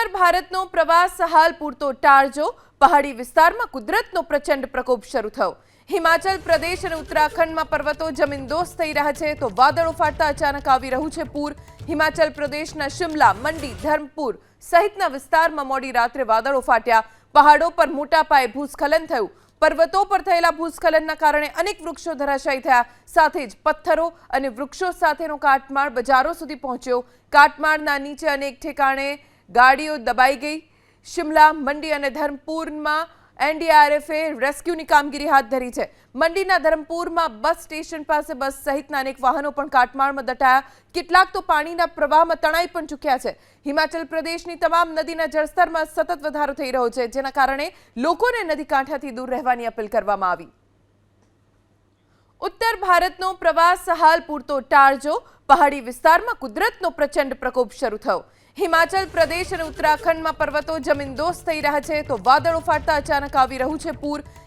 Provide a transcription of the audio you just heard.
ઉત્તર ભારતનો પ્રવાસ હાલ પૂરતો ટાળજો. પહાડી વિસ્તારમાં કુદરતનો પ્રચંડ પ્રકોપ શરૂ થયો. હિમાચલ પ્રદેશ અને ઉત્તરાખંડમાં પર્વતો જમીનદોસ્ત થઈ રહ્યા છે તો વાદળો ફાટતા અચાનક આવી રહ્યું છે પૂર. હિમાચલ પ્રદેશના શિમલા, મંડી, ધર્મપુર સહિતના વિસ્તારમાં મોડી રાત્રે વાદળો ફાટ્યા. પહાડો પર મોટા પાયે ભૂસ્ખલન થયું. પર્વતો પર થયેલા ભૂસ્ખલનના કારણે અનેક વૃક્ષો ધરાશાયી થયા. સાથે જ પથ્થરો અને વૃક્ષો સાથેનો કાટમાળ બજારો સુધી પહોંચ્યો. કાટમાળના નીચે અનેક ઠેકાણે ગાડીઓ દબાઈ ગઈ. શિમલા, મંડી અને ધરમપુરમાં એનડીઆરએફે રેસ્ક્યુની કામગીરી હાથ ધરી છે. મંડીના ધરમપુરમાં બસ સ્ટેશન પાસે બસ સહિતના અનેક વાહનો પણ કાટમાળમાં દટાયા. કેટલાક તો પાણીના પ્રવાહમાં તણાઈ પણ ચૂક્યા છે. હિમાચલ પ્રદેશની તમામ નદીના જળસ્તરમાં સતત વધારો થઈ રહ્યો છે, જેના કારણે લોકોને નદી કાંઠાથી દૂર રહેવાની અપીલ કરવામાં આવી. ભારતનો પ્રવાસ હાલ પૂરતો ટાળજો. પહાડી વિસ્તારમાં કુદરતનો પ્રચંડ પ્રકોપ શરૂ થયો. હિમાચલ પ્રદેશ અને ઉત્તરાખંડમાં પર્વતો જમીનદોસ્ત થઈ રહ્યા છે, તો વાદળો ફાટતા અચાનક આવી રહ્યું છે પૂર.